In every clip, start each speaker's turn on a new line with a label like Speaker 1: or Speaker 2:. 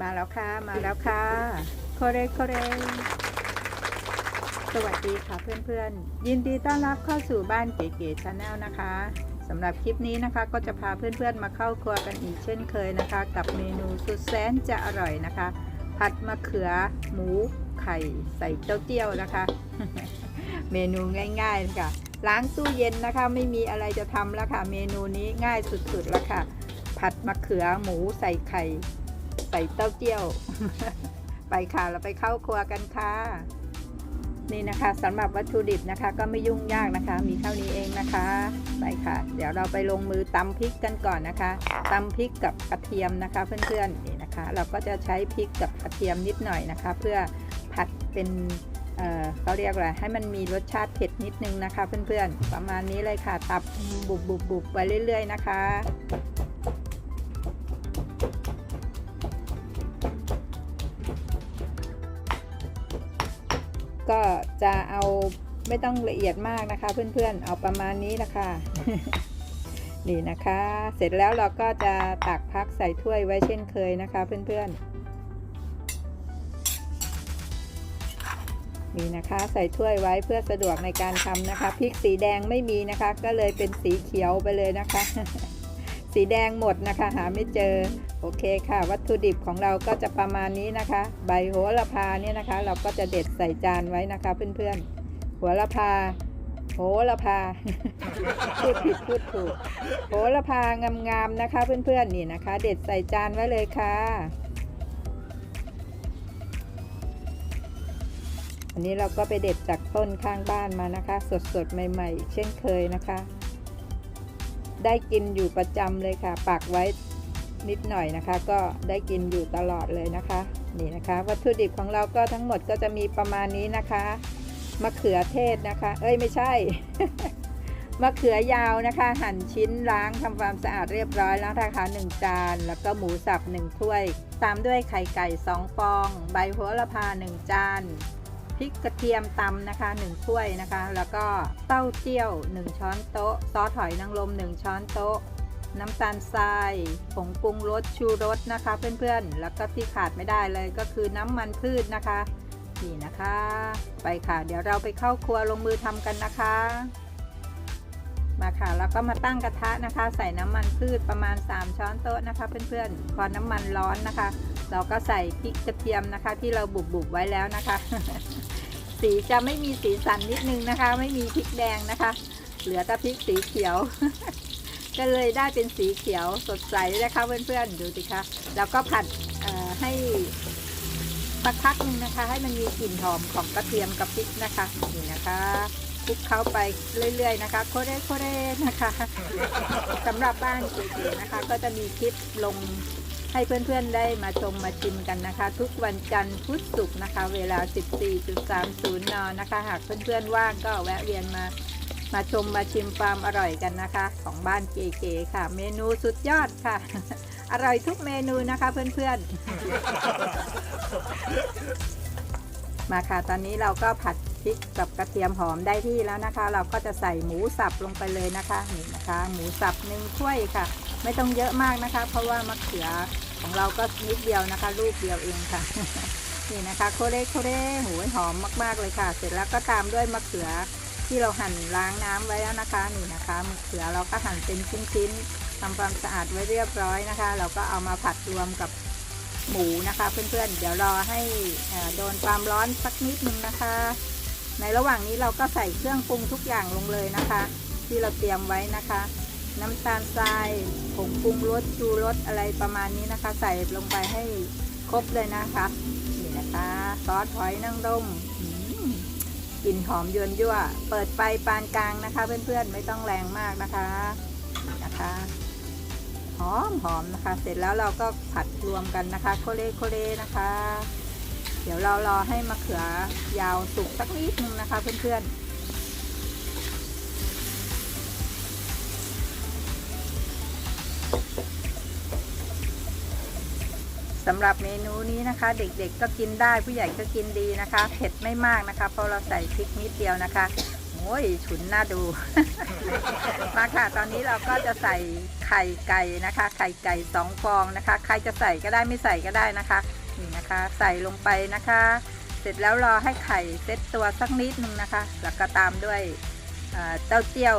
Speaker 1: มาแล้วค่ะ มาแล้วค่ะโคเรโคเรสวัสดีค่ะเพื่อนๆ ยินดีต้อนรับเข้าสู่บ้านเก๋ๆชาแนลนะคะสำหรับคลิปนี้นะคะก็จะพาเพื่อนๆมาเข้าครัวกันอีกเช่นเคยนะคะ กับเมนูสุดแสนจะอร่อยนะคะ ผัดมะเขือหมูไข่ใส่เต้าเจี้ยวนะคะ เมนูง่ายๆค่ะล้างตู้เย็นนะคะ ไม่มีอะไรจะทำแล้วค่ะ เมนูนี้ง่ายสุดๆแล้วค่ะ ผัดมะเขือหมูใส่ไข่ ใส่เต้าเจี้ยว ไปค่ะเราไปเข้าครัวกันค่ะ นี่นะคะสำหรับวัตถุดิบนะคะ ก็ไม่ยุ่งยากนะคะ มีเท่านี้เองนะคะไปค่ะ เดี๋ยวเราไปลงมือตำพริกกันก่อนนะคะตำพริกกับกระเทียมนะคะ เพื่อนๆนี่นะคะ เราก็จะใช้พริกกับกระเทียมนิดหน่อยนะคะ เพื่อผัดเป็นเออเขาเรียกอะไรให้มันมีรสชาติเผ็ดนิดนึงนะคะ เพื่อนๆ ประมาณนี้เลยค่ะ ตับบุบบุบบุบไปเรื่อย ๆ นะคะ จะเอาไม่ต้องละเอียดมากนะคะ เพื่อนๆ เอาประมาณนี้นะคะนี่นะคะ เสร็จแล้วเราก็จะตักพักใส่ถ้วยไว้เช่นเคยนะคะ เพื่อนๆ นี่นะคะใส่ถ้วยไว้เพื่อสะดวกในการทำนะคะพริกสีแดงไม่มีนะคะ ก็เลยเป็นสีเขียวไปเลยนะคะ สีแดงหมดนะคะ หาไม่เจอ โอเคค่ะ วัตถุดิบของเราก็จะประมาณนี้นะคะ ใบโหระพาเนี่ยนะคะ เราก็จะเด็ดใส่จานไว้นะคะ เพื่อนๆโหระพา โหระพา พูดผิดพูดถูก โหระพางามๆนะคะ เพื่อนๆนี่นะคะ เด็ดใส่จานไว้เลยค่ะอันนี้เราก็ไปเด็ดจากต้นข้างบ้านมานะคะ สดๆ ใหม่ๆ เช่นเคยนะคะ ได้กินอยู่ประจำเลยค่ะ ปักไว้ นิดหน่อยนะคะ ก็ได้กินอยู่ตลอดเลยนะคะ นี่นะคะ วัตถุดิบของเราก็ทั้งหมดก็จะมีประมาณนี้นะคะมะเขือเทศนะคะ เอ้ยไม่ใช่มะเขือยาวนะคะ หั่นชิ้นล้างทำความสะอาดเรียบร้อยแล้วนะคะ1จาน แล้วก็หมูสับ1ถ้วย ตามด้วยไข่ไก่ 2 ฟอง ใบโหระพา 1 จานพริกกระเทียมตำนะคะ1ถ้วยนะคะ แล้วก็เต้าเจี้ยว 1 ช้อนโต๊ะ ซอสหอยนางรม1ช้อนโต๊ะ น้ำตาลทราย ผงปรุงรสชูรสนะคะ เพื่อนๆ แล้วก็ที่ขาดไม่ได้เลยก็คือน้ำมันพืชนะคะ นี่นะคะ ไปค่ะเดี๋ยวเราไปเข้าครัวลงมือทำกันนะคะ มาค่ะแล้วก็มาตั้งกระทะนะคะ ใส่น้ำมันพืชประมาณ 3 ช้อนโต๊ะนะคะ เพื่อนๆพอน้ำมันร้อนนะคะ เราก็ใส่พริกกระเทียมนะคะ ที่เราบุบๆไว้แล้วนะคะ สีจะไม่มีสีสันนิดนึงนะคะ ไม่มีพริกแดงนะคะ เหลือแต่พริกสีเขียว ก็เลยได้เป็นสีเขียวสดใสนะคะเพื่อนๆดูสิคะแล้วก็ผัดให้สักพักหนึงนะคะ ให้มันมีกลิ่นหอมของกระเทียมกับพริกนะคะนี่นะคะคลุกเข้าไปเรื่อย ๆ นะคะโคเรโคเรนะคะสำหรับบ้านเก๋ๆนะคะ ก็จะมีคลิปลงให้เพื่อนๆได้มาชมมาชิมกันนะคะ ทุกวันจันทร์พุธศุกร์นะคะ เวลา 14.30 นนะคะ หากเพื่อนๆว่างก็แวะเวียนมา มาชมมาชิมความอร่อยกันนะคะ ของบ้านเก๋ๆค่ะ เมนูสุดยอดค่ะ อร่อยทุกเมนูนะคะเพื่อนๆ มาค่ะ ตอนนี้เราก็ผัดพริกกับกระเทียมหอมได้ที่แล้วนะคะ เราก็จะใส่หมูสับลงไปเลยนะคะนี่นะคะ หมูสับหนึ่งถ้วยค่ะ ไม่ต้องเยอะมากนะคะ เพราะว่ามะเขือของเราก็นิดเดียวนะคะ ลูกเดียวเองค่ะนี่นะคะโคเรโคเรหูหอมมากๆเลยค่ะ เสร็จแล้วก็ตามด้วยมะเขือ ที่เราหั่นล้างน้ำไว้แล้วนะคะนี่นะคะมะเขือเราก็หั่นเป็นชิ้นๆทำความสะอาดไว้เรียบร้อยนะคะ เราก็เอามาผัดรวมกับหมูนะคะ เพื่อนๆ เดี๋ยวรอให้อ่อโดนความร้อนสักนิดนึงนะคะ ในระหว่างนี้เราก็ใส่เครื่องปรุงทุกอย่างลงเลยนะคะ ที่เราเตรียมไว้นะคะ น้ำตาลทรายผงปรุงรสชูรสอะไรประมาณนี้นะคะ ใส่ลงไปให้ครบเลยนะคะนี่นะคะซอสหอยนางรม กลิ่นหอมยวนยั่ว เปิดไฟปานกลางนะคะ เพื่อนๆไม่ต้องแรงมากนะคะนี่นะคะหอมหอมนะคะ เสร็จแล้วเราก็ผัดรวมกันนะคะ โคเลโคเลนะคะ เดี๋ยวเรารอให้มะเขือยาวสุกสักนิดนึงนะคะ เพื่อนๆ สำหรับเมนูนี้นะคะ เด็กๆก็กินได้ผู้ใหญ่ก็กินดีนะคะ เผ็ดไม่มากนะคะ เพราะเราใส่พริกนิดเดียวนะคะโอ้ยฉุนน่าดู มาค่ะ ตอนนี้เราก็จะใส่ไข่ไก่นะคะ ไข่ไก่สองฟองนะคะ ใครจะใส่ก็ได้ไม่ใส่ก็ได้นะคะนี่นะคะ ใส่ลงไปนะคะ เสร็จแล้วรอให้ไข่เซ็ตตัวสักนิดนึงนะคะ แล้วก็ตามด้วยเต้าเจี้ยว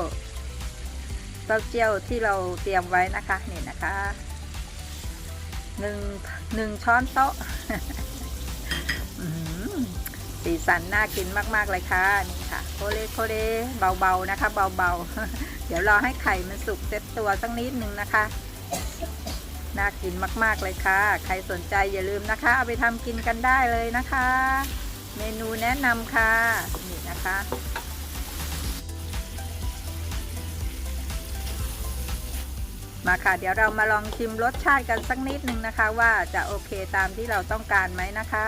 Speaker 1: เต้าเจี้ยวที่เราเตรียมไว้นะคะนี่นะคะ หนึ่งหนึ่งช้อนโต๊ะสีสันน่ากินมาก ๆ เลยค่ะนี่ค่ะโคเลโคเลเบา ๆ นะคะ เบา ๆ เดี๋ยวรอให้ไข่มันสุกเซ็ตตัวสักนิดนึงนะคะ น่ากินมาก ๆ เลยค่ะ ใครสนใจอย่าลืมนะคะ เอาไปทำกินกันได้เลยนะคะ เมนูแนะนำค่ะ นี่นะคะ มาค่ะ เดี๋ยวเรามาลองชิมรสชาติกันสักนิดนึงนะคะ ว่าจะโอเคตามที่เราต้องการไหมนะคะ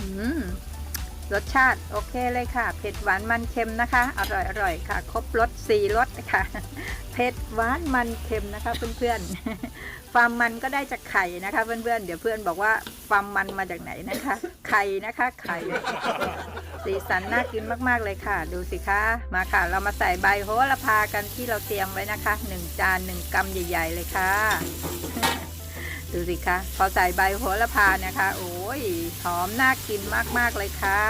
Speaker 1: อืมรสชาติโอเคเลยค่ะ เผ็ดหวานมันเค็มนะคะ อร่อยอร่อยค่ะ ครบรสสี่รสค่ะ เผ็ดหวานมันเค็มนะคะ เพื่อนๆ ความมันก็ได้จากไข่นะคะ เพื่อนๆ เดี๋ยวเพื่อนบอกว่าความมันมาจากไหนนะคะ ไข่นะคะ ไข่ สีสันน่ากินมากๆเลยค่ะ ดูสิคะมาค่ะ เรามาใส่ใบโหระพากันที่เราเตรียมไว้นะคะหนึ่งจานหนึ่งกำใหญ่ ๆ เลยค่ะ ดูสิคะพอใส่ใบโหระพานี่ยค่ะโอ้ยหอมน่ากินมากๆเลยค่ะ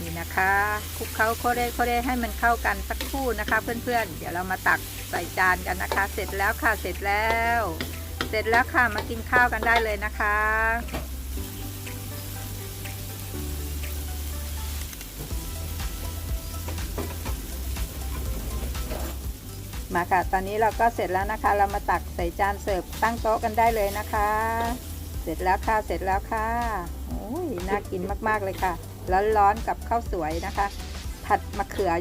Speaker 1: นี่นะคะคลุกเคล้าโคเรโคเรให้มันเข้ากันสักครู่นะคะ เพื่อนๆ เดี๋ยวเรามาตักใส่จานกันนะคะ เสร็จแล้วค่ะเสร็จแล้ว เสร็จแล้วค่ะมากินข้าวกันได้เลยนะคะ มาค่ะ ตอนนี้เราก็เสร็จแล้วนะคะ เรามาตักใส่จานเสิร์ฟตั้งโต๊ะกันได้เลยนะคะ เสร็จแล้วค่ะ เสร็จแล้วค่ะโอ้ยน่ากินมากๆเลยค่ะ ร้อนๆกับข้าวสวยนะคะ ผัดมะเขือ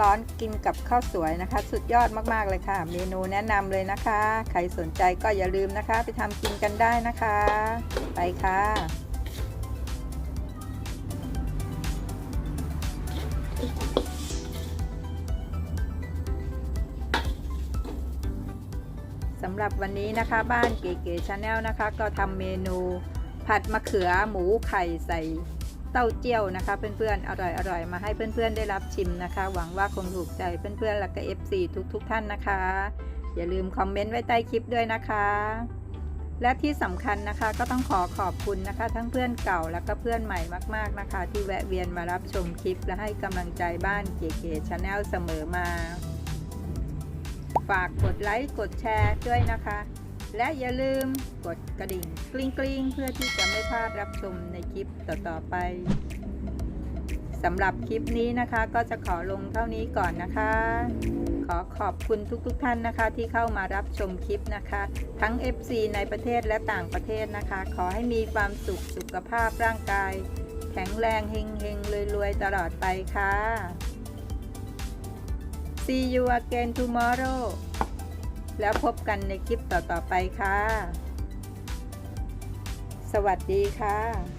Speaker 1: ร้อนๆกินกับข้าวสวยนะคะ สุดยอดมากๆเลยค่ะ เมนูแนะนำเลยนะคะ ใครสนใจก็อย่าลืมนะคะ ไปทำกินกันได้นะคะ ไปค่ะสำหรับวันนี้นะคะ บ้านเก๋ๆชาแนลนะคะ ก็ทำเมนูผัดมะเขือหมูไข่ใส่เต้าเจี้ยวนะคะ เพื่อนๆอร่อยๆมาให้เพื่อนๆได้รับชิมนะคะ หวังว่าคงถูกใจเพื่อนๆและก็ FC ทุกๆ ท่านนะคะ อย่าลืมคอมเมนต์ไว้ใต้คลิปด้วยนะคะ และที่สำคัญนะคะก็ต้องขอขอบคุณนะคะ ทั้งเพื่อนเก่าและก็เพื่อนใหม่มากๆนะคะ ที่แวะเวียนมารับชมคลิปและให้กำลังใจบ้านเก๋ๆชาแนลเสมอมา ฝากกดไลค์กดแชร์ด้วยนะคะ และอย่าลืมกดกระดิ่งกริ๊งกริ๊งเพื่อที่จะไม่พลาดรับชมในคลิปต่อๆไปสำหรับคลิปนี้นะคะก็จะขอลงเท่านี้ก่อนนะคะ ขอขอบคุณทุกๆทท่านนะคะที่เข้ามารับชมคลิปนะคะ ทั้ง FC ในประเทศและต่างประเทศนะคะ ขอให้มีความสุขสุขภาพร่างกาย แข็งแรงเฮงเฮงๆรวยๆตลอดไปค่ะ See you again tomorrow แล้วพบกันในคลิปต่อ ๆ ไปค่ะ สวัสดีค่ะ